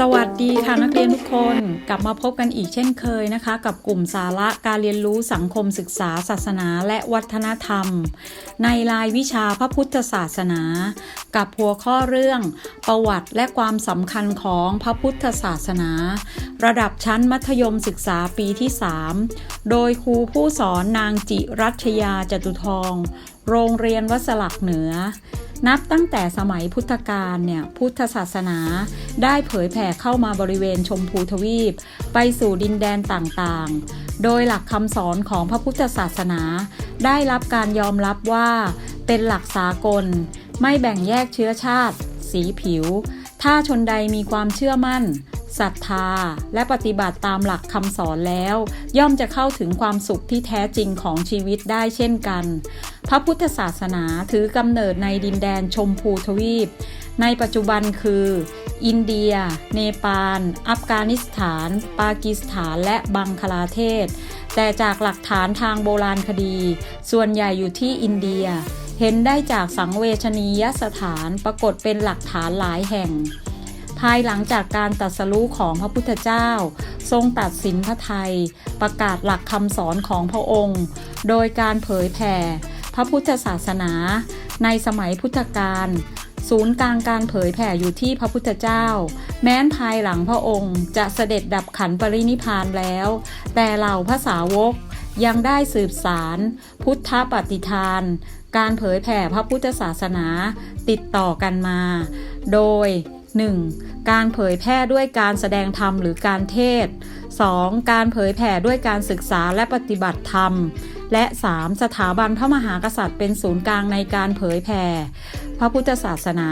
สวัสดีค่ะนักเรียนทุกคนกลับมาพบกันอีกเช่นเคยนะคะ กับกลุ่มสาระการเรียนรู้สังคมศึกษา ศาสนาและวัฒนธรรม ในรายวิชาพระพุทธศาสนา กับหัวข้อเรื่อง ประวัติและความสำคัญของพระพุทธศาสนา ระดับชั้นมัธยมศึกษาปีที่ 3 โดยครูผู้สอนนางจิรัชยาจตุทอง โรงเรียนวัดสลักเหนือ นับตั้งแต่สมัยพุทธกาลเนี่ยพุทธศาสนาได้เผยแผ่เข้ามาบริเวณชมพูทวีป ไปสู่ดินแดนต่างๆ โดยหลักคำสอนของพระพุทธศาสนา ได้รับการยอมรับว่าเป็นหลักสากล ไม่แบ่งแยกเชื้อชาติ สีผิว ถ้าชนใดมีความเชื่อมั่น ศรัทธา และปฏิบัติตามหลักคำสอนแล้ว ย่อมจะเข้าถึงความสุขที่แท้จริงของชีวิตได้เช่นกัน พระพุทธศาสนาถือกำเนิดในดินแดนชมพูทวีป ในปัจจุบันคือ อินเดีย เนปาล อัฟกานิสถาน ปากีสถาน และบังคลาเทศ แต่จากหลักฐานทางโบราณคดี ส่วนใหญ่อยู่ที่อินเดีย เห็นได้จากสังเวชนียสถานปรากฏเป็นหลักฐานหลายแห่ง ภายหลังจากการตรัสรู้ของพระพุทธเจ้า ทรงตัดสินพระไทย ประกาศหลักคำสอนของพระองค์ โดยการเผยแผ่ พระพุทธศาสนา ในสมัยพุทธกาลศูนย์กลางการเผยแผ่อยู่ที่พระพุทธเจ้า แม้นภายหลังพระองค์จะเสด็จดับขันปรินิพพานแล้ว แต่เหล่าพระสาวกยังได้สืบสาร พุทธปฏิทาน การเผยแผ่พระพุทธศาสนาติดต่อกันมา โดย 1. การเผยแพร่ด้วยการแสดงธรรมหรือการเทศ 2. การเผยแผ่ด้วยการศึกษาและปฏิบัติธรรม และ 3. สถาบันพระมหากษัตริย์เป็นศูนย์กลางในการเผยแผ่พระพุทธศาสนา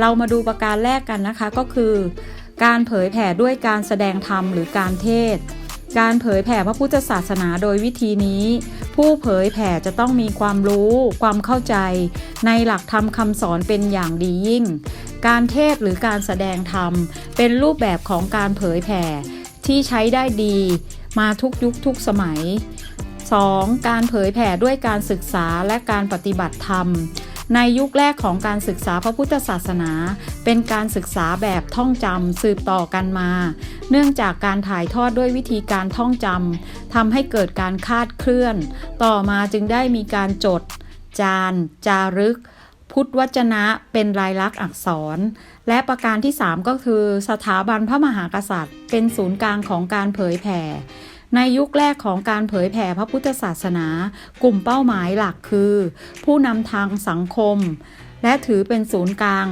เรามาดูประการแรกกันนะคะก็คือ การเผยแผ่ด้วยการแสดงธรรมหรือการเทศ การเผยแผ่พระพุทธศาสนาโดยวิธีนี้ ผู้เผยแผ่จะต้องมีความรู้ความเข้าใจ ในหลักธรรมคำสอนเป็นอย่างดียิ่ง การเทศหรือการแสดงธรรม เป็นรูปแบบของการเผยแผ่ที่ใช้ได้ดี มาทุกยุคทุกสมัย 2. การเผยแผ่ด้วยการศึกษาและการปฏิบัติธรรม ในยุคแรกของการศึกษาพระพุทธศาสนา เป็นการศึกษาแบบท่องจำสืบต่อกันมา เนื่องจากการถ่ายทอดด้วยวิธีการท่องจำทำให้เกิดการคาดเคลื่อน ต่อมาจึงได้มีการจด จาน จารึก พุทธวจนะเป็นลายลักษณ์อักษร และประการที่ 3 ก็คือ สถาบันพระมหากษัตริย์ เป็นศูนย์กลางของการเผยแผ่ ในยุคแรกของการเผยแผ่พระพุทธศาสนา กลุ่มเป้าหมายหลักคือ ผู้นำทางสังคม และถือเป็นศูนย์กลาง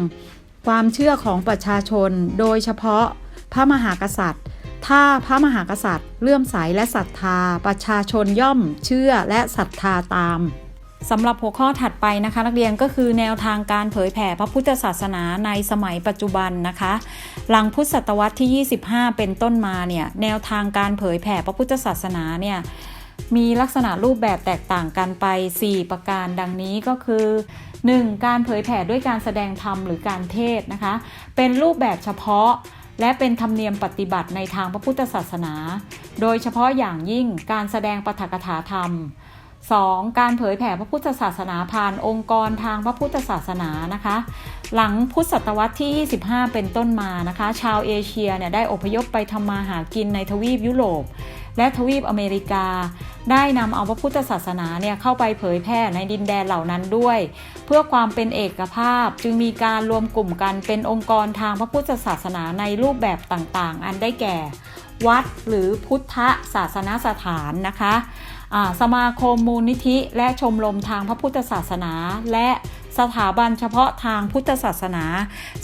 ความเชื่อของประชาชน โดยเฉพาะพระมหากษัตริย์ ถ้าพระมหากษัตริย์เลื่อมใสและศรัทธา ประชาชนย่อมเชื่อและศรัทธาตาม สำหรับหัวข้อถัดไปนะคะ นักเรียนก็คือแนวทางการเผยแผ่พระพุทธศาสนาในสมัยปัจจุบันนะคะ หลังพุทธศตวรรษที่ 25 เป็นต้นมาเนี่ยแนวทางการเผยแผ่พระพุทธศาสนาเนี่ยมีลักษณะรูปแบบแตกต่างกันไป 4 ประการดังนี้ก็คือ 1. การเผยแผ่ด้วยการแสดงธรรมหรือการเทศนะคะ เป็นรูปแบบเฉพาะและเป็นธรรมเนียมปฏิบัติในทางพระพุทธศาสนา โดยเฉพาะอย่างยิ่งการแสดงปาฐกถาธรรม 2. การเผยแผ่พระพุทธศาสนาผ่านองค์กรทางพระพุทธศาสนานะคะ หลังพุทธศตวรรษที่ 25 เป็นต้นมานะคะ ชาวเอเชียเนี่ยได้อพยพไปทำมาหากินในทวีปยุโรป และทวีปอเมริกา ได้นำเอาพระพุทธศาสนาเนี่ยเข้าไปเผยแพร่ในดินแดนเหล่านั้นด้วย เพื่อความเป็นเอกภาพจึงมีการรวมกลุ่มกันเป็นองค์กรทางพระพุทธศาสนาในรูปแบบต่างๆ อันได้แก่ วัดหรือพุทธศาสนสถานนะคะ สมาคมมูลนิธิ และชมรมทางพระพุทธศาสนา และสถาบันเฉพาะทางพุทธศาสนา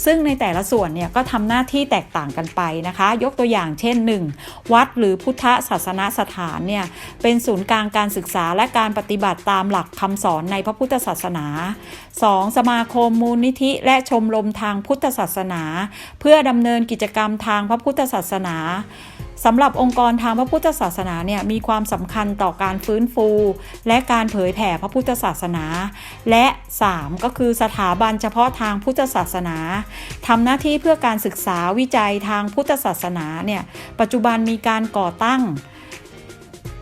ซึ่งในแต่ละส่วนเนี่ยก็ทำหน้าที่แตกต่างกันไปนะคะ ยกตัวอย่างเช่น 1. วัดหรือพุทธศาสนสถานเนี่ยเป็นศูนย์กลางการศึกษาและการปฏิบัติตามหลักคำสอนในพระพุทธศาสนา 2. สมาคมมูลนิธิและชมรมทางพุทธศาสนา เพื่อดำเนินกิจกรรมทางพระพุทธศาสนา สำหรับองค์กรทางพระพุทธศาสนาเนี่ยมีความสำคัญต่อการฟื้นฟู และการเผยแผ่พระพุทธศาสนา และ 3 ก็คือสถาบันเฉพาะทางพุทธศาสนาทำหน้าที่เพื่อการศึกษาวิจัยทางพุทธศาสนาเนี่ยปัจจุบันมีการก่อตั้ง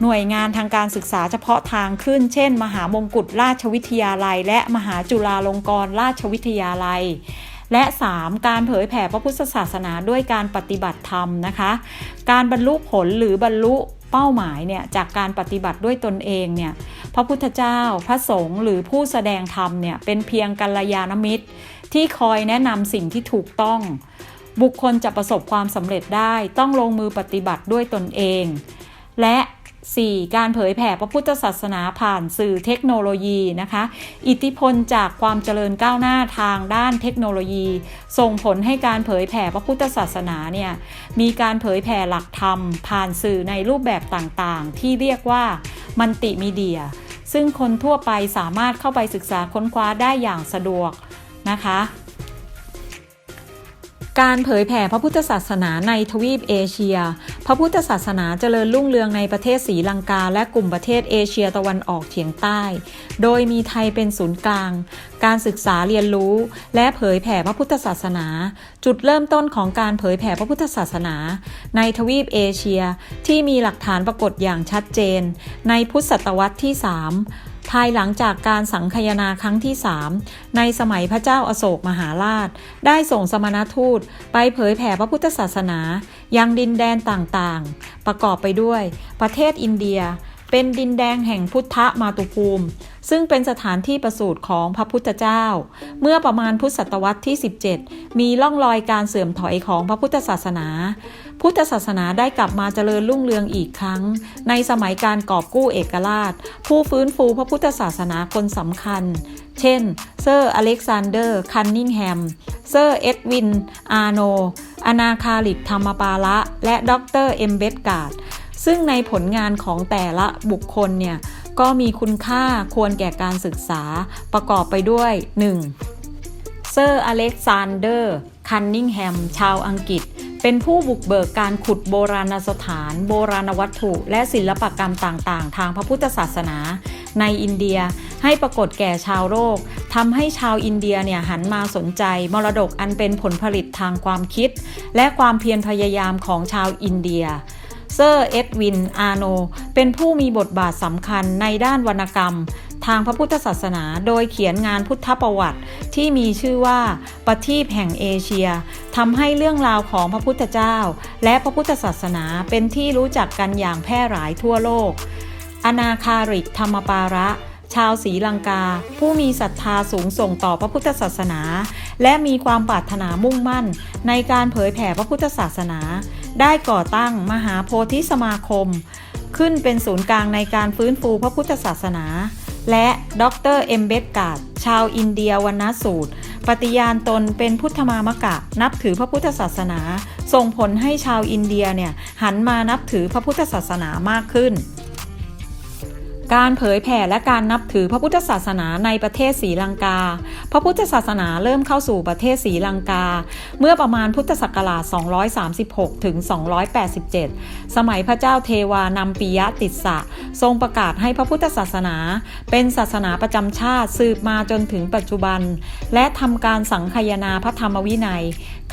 หน่วยงานทางการศึกษาเฉพาะทางขึ้น เช่น มหามงกุฎราชวิทยาลัย และมหาจุฬาลงกรณราชวิทยาลัย และ 3. การเผยแผ่พระพุทธศาสนาด้วยการปฏิบัติธรรมนะคะ การบรรลุผลหรือบรรลุเป้าหมายเนี่ยจากการปฏิบัติด้วยตนเองเนี่ยพระพุทธเจ้าพระสงฆ์หรือผู้แสดงธรรมเนี่ยเป็นเพียงกัลยาณมิตร ที่คอยแนะนำสิ่งที่ถูกต้อง บุคคลจะประสบความสำเร็จได้ต้องลงมือปฏิบัติด้วยตนเอง และ 4. การเผยแผ่พระพุทธศาสนาผ่านสื่อเทคโนโลยีนะคะ อิทธิพลจากความเจริญก้าวหน้าทางด้านเทคโนโลยี ส่งผลให้การเผยแผ่พระพุทธศาสนาเนี่ยมีการเผยแผ่หลักธรรม ผ่านสื่อในรูปแบบต่างๆ ที่เรียกว่ามันติมีเดีย ซึ่งคนทั่วไปสามารถเข้าไปศึกษาค้นคว้าได้อย่างสะดวกนะคะ การเผยแผ่พระพุทธศาสนาในทวีปเอเชีย พระพุทธศาสนาเจริญรุ่งเรืองในประเทศศรีลังกา และกลุ่มประเทศเอเชียตะวันออกเฉียงใต้ โดยมีไทยเป็นศูนย์กลาง การศึกษาเรียนรู้ และเผยแผ่พระพุทธศาสนา จุดเริ่มต้นของการเผยแผ่พระพุทธศาสนา ในทวีปเอเชียที่มีหลักฐานปรากฏอย่างชัดเจน ในพุทธศตวรรษที่ 3 ภายหลังจากการสังคยนาครั้งที่3ในสมัยพระเจ้าอาโศกมหาราช ได้ส่งสมณทูตไปเผยแผ่พระพุทธศาสนา ยังดินแดนต่างๆ ประกอบไปด้วย ประเทศอินเดีย เป็นดินแดงแห่งพุทธมาตุภูมิ ซึ่งเป็นสถานที่ประสูติของพระพุทธเจ้า เมื่อประมาณพุทธศตวรรษที่ 17 มีร่องรอยการเสื่อมถอยของพระพุทธศาสนา พุทธศาสนาได้กลับมาเจริญรุ่งเรืองอีกครั้ง ในสมัยการกอบกู้เอกราช ผู้ฟื้นฟูพระพุทธศาสนาคนสำคัญ เช่น เซอร์อเล็กซานเดอร์ คันนิงแฮม เซอร์เอ็ดวิน อาโน อนาคาลิกธรรมปาละ และด็อกเตอร์เอ็มเบดการ์ดซึ่งในผลงานของแต่ละบุคคลเนี่ย ก็มีคุณค่าควรแก่การศึกษาประกอบไปด้วย 1. เซอร์อเล็กซานเดอร์ คันนิงแฮม ชาวอังกฤษ เป็นผู้บุกเบิกการขุดโบราณสถาน โบราณวัตถุ และศิลปกรรมต่างๆ ทางพระพุทธศาสนา ในอินเดียให้ปรากฏแก่ชาวโลกทำให้ชาวอินเดียเนี่ยหันมาสนใจ มรดกอันเป็นผลผลิตทางความคิด และความเพียรพยายามของชาวอินเดียเซอร์เอ็ดวินอาโน เป็นผู้มีบทบาทสำคัญในด้านวรรณกรรม ทางพระพุทธศาสนา โดยเขียนงานพุทธประวัติ ที่มีชื่อว่าประทีปแห่งเอเชียทำให้เรื่องราวของพระพุทธเจ้า และพระพุทธศาสนาเป็นที่รู้จักกันอย่างแพร่หลายทั่วโลก อนาคาริกธรรมปาระชาวศรีลังกา ผู้มีศรัทธาสูงส่งต่อพระพุทธศาสนา และมีความปรารถนามุ่งมั่น ในการเผยแผ่พระพุทธศาสนา ได้ก่อตั้งมหาโพธิสมาคม ขึ้นเป็นศูนย์กลางในการฟื้นฟูพระพุทธศาสนา และดรเอมเบดกาดชาวอินเดียวันนสูตร ปฏิญาณตนเป็นพุทธมามกะ นับถือพระพุทธศาสนา ส่งผลให้ชาวอินเดียเนี่ยหันมานับถือพระพุทธศาสนามากขึ้น การเผยแผ่และการนับถือพระพุทธศาสนาในประเทศศรีลังกา พระพุทธศาสนาเริ่มเข้าสู่ประเทศศรีลังกา เมื่อประมาณพุทธศักราช 236 ถึง 287 สมัยพระเจ้าเทวานำปิยะติสสะ ทรงประกาศให้พระพุทธศาสนา เป็นศาสนาประจำชาติสืบมาจนถึงปัจจุบัน และทำการสังคายนาพระธรรมวินัย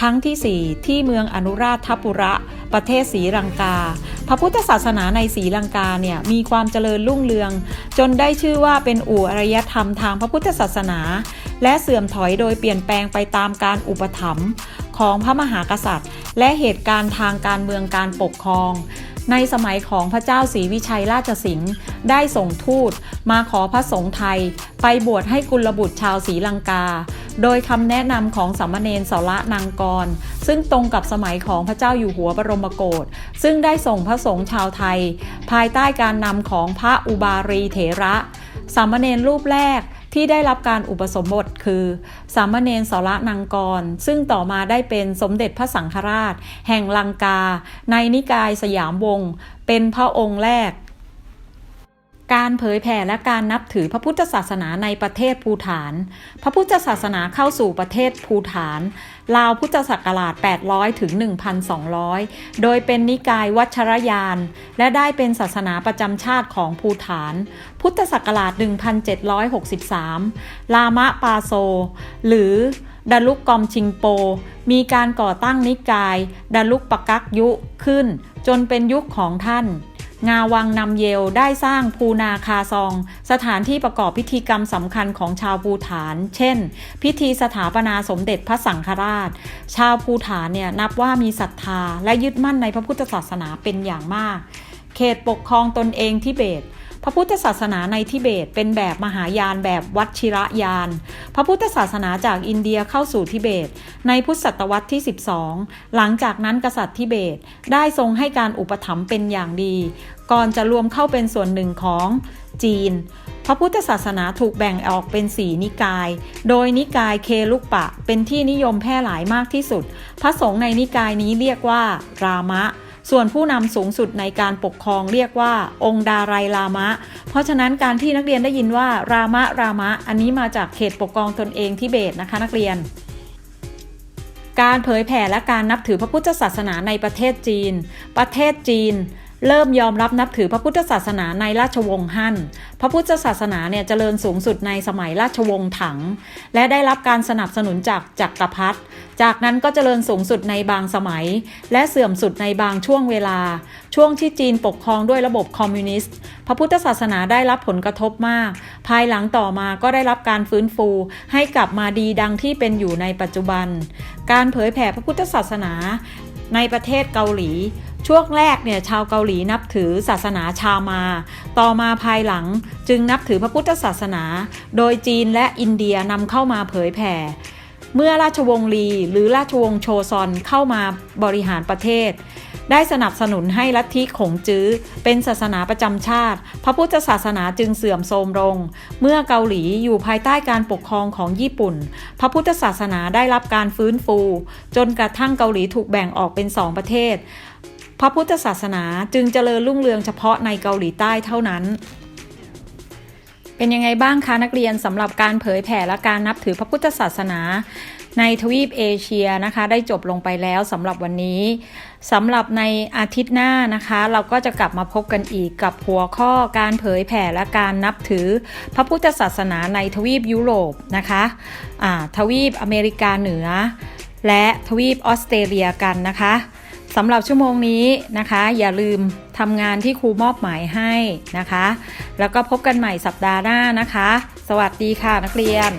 ครั้งที่ 4 ที่เมืองอนุราชปุระ ประเทศศรีลังกา พระพุทธศาสนาในศรีลังกาเนี่ยมีความเจริญรุ่งเรือง จนได้ชื่อว่าเป็นอู่อารยธรรมทางพระพุทธศาสนา และเสื่อมถอยโดยเปลี่ยนแปลงไปตามการอุปถัมภ์ของพระมหากษัตริย์ และเหตุการณ์ทางการเมืองการปกครอง ในสมัยของพระเจ้าศรีวิชัยราชสิงห์ได้ส่งทูตมาขอพระสงฆ์ไทย ไปบวชให้กุลบุตรชาวศรีลังกา โดยคำแนะนำของสามเณรสระนางกร ซึ่งตรงกับสมัยของพระเจ้าอยู่หัวบรมโกศซึ่งได้ส่งพระสงฆ์ชาวไทย ภายใต้การนำของพระอุบารีเถระสามเณรรูปแรกที่ได้รับการอุปสมบทคือ สามเณรสระนางกร ซึ่งต่อมาได้เป็นสมเด็จพระสังฆราช แห่งลังกา ในนิกายสยามวงศ์เป็นพระองค์แรก การเผยแผ่และการนับถือพระพุทธศาสนาในประเทศภูฐาน พระพุทธศาสนาเข้าสู่ประเทศภูฐาน ราวพุทธศักราช 800 ถึง 1,200 โดยเป็นนิกายวัชรยาน และได้เป็นศาสนาประจำชาติของภูฐาน พุทธศักราช 1763 ลามะปาโซ หรือดาลุกกอมชิงโป มีการก่อตั้งนิกายดาลุกปกักยุขึ้น จนเป็นยุคของท่าน งาวังนำเยลได้สร้างภูนาคาซอง สถานที่ประกอบพิธีกรรมสำคัญของชาวภูฐาน เช่น พิธีสถาปนาสมเด็จพระสังฆราช ชาวภูฐานเนี่ยนับว่ามีศรัทธาและยึดมั่นในพระพุทธศาสนาเป็นอย่างมาก เขตปกครองตนเองทิเบต พระพุทธศาสนาในทิเบต เป็นแบบมหายานแบบวัชิระยาน พระพุทธศาสนาจากอินเดียเข้าสู่ทิเบต ในพุทธศตวรรษที่ 12 หลังจากนั้นกษัตริย์ทิเบตได้ทรงให้การอุปถัมภ์เป็นอย่างดี ก่อนจะรวมเข้าเป็นส่วนหนึ่งของจีน พระพุทธศาสนาถูกแบ่งออกเป็นสีนิกาย โดยนิกายเคลุกปะ เป็นที่นิยมแพร่หลายมากที่สุด พระสงฆ์ในนิกายนี้เรียกว่ารามะ ส่วนผู้นำสูงสุดในการปกครองเรียกว่า องค์ดารายลามะ เพราะฉะนั้นการที่นักเรียนได้ยินว่า รามะรามะ อันนี้มาจากเขตปกครองตนเองทิเบตนะคะนักเรียน การเผยแผ่และการนับถือพระพุทธศาสนาในประเทศจีน ประเทศจีน เริ่มยอมรับนับถือพระพุทธศาสนาในราชวงศ์ฮั่น พระพุทธศาสนาเนี่ยเจริญสูงสุดในสมัยราชวงศ์ถัง และได้รับการสนับสนุนจากจักรพรรดิ จากนั้นก็เจริญสูงสุดในบางสมัย และเสื่อมสุดในบางช่วงเวลา ช่วงที่จีนปกครองด้วยระบบคอมมิวนิสต์ พระพุทธศาสนาได้รับผลกระทบมาก ภายหลังต่อมาก็ได้รับการฟื้นฟู ให้กลับมาดีดังที่เป็นอยู่ในปัจจุบัน การเผยแผ่พระพุทธศาสนาในประเทศเกาหลี ช่วงแรกเนี่ยชาวเกาหลีนับถือศาสนาชามา ต่อมาภายหลังจึงนับถือพระพุทธศาสนา โดยจีนและอินเดียนำเข้ามาเผยแผ่ เมื่อราชวงศ์ลีหรือราชวงศ์โชซอนเข้ามาบริหารประเทศ ได้สนับสนุนให้ลัทธิขงจื้อ เป็นศาสนาประจำชาติ พระพุทธศาสนาจึงเสื่อมโทรมลง เมื่อเกาหลีอยู่ภายใต้การปกครองของญี่ปุ่น พระพุทธศาสนาได้รับการฟื้นฟู จนกระทั่งเกาหลีถูกแบ่งออกเป็นสองประเทศ พระพุทธศาสนาจึงเจริญรุ่งเรืองเฉพาะในเกาหลีใต้เท่านั้น เป็นยังไงบ้างคะนักเรียนสำหรับการเผยแผ่และการนับถือพระพุทธศาสนาในทวีปเอเชียนะคะได้จบลงไปแล้วสำหรับวันนี้สำหรับในอาทิตย์หน้านะคะ เราก็จะกลับมาพบกันอีกกับหัวข้อการเผยแผ่และการนับถือพระพุทธศาสนาในทวีปยุโรปนะคะะทวีปอเมริกาเหนือ และทวีปออสเตรเลียกันนะคะ สำหรับชั่วโมงนี้นะคะ อย่าลืมทำงานที่ครูมอบหมายให้นะคะ แล้วก็พบกันใหม่สัปดาห์หน้านะคะ สวัสดีค่ะนักเรียน